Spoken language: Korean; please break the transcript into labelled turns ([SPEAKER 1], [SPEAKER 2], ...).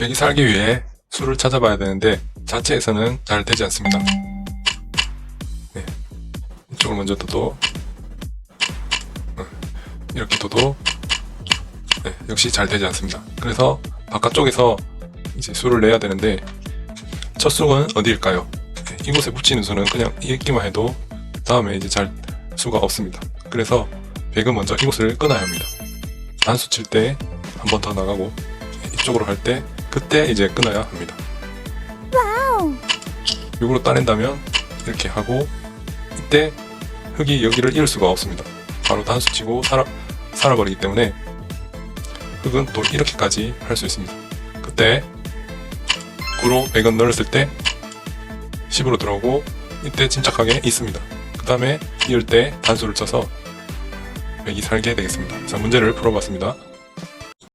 [SPEAKER 1] 백이 살기 위해 수를 찾아봐야 되는데 자체에서는 잘 되지 않습니다. 네. 이쪽을 먼저 둬도 어, 이렇게 둬도 네, 역시 잘 되지 않습니다. 그래서 바깥쪽에서 이제 수를 내야 되는데 첫 수는 어디일까요? 네, 이곳에 붙이는 수는 그냥 읽기만 해도 다음에 이제 잘 수가 없습니다. 그래서 백은 먼저 이곳을 끊어야 합니다. 단수 칠 때 한 번 더 나가고 이쪽으로 할 때 그때 이제 끊어야 합니다. 육으로 따낸다면 이렇게 하고 이때 흙이 여기를 잃을 수가 없습니다. 바로 단수 치고 살아, 살아버리기 때문에 흙은 또 이렇게까지 할 수 있습니다. 그때 9로 100은 넣었을 때 10으로 들어오고 이때 침착하게 있습니다. 그 다음에 이을 때 단수를 쳐서 100이 살게 되겠습니다. 자, 문제를 풀어봤습니다.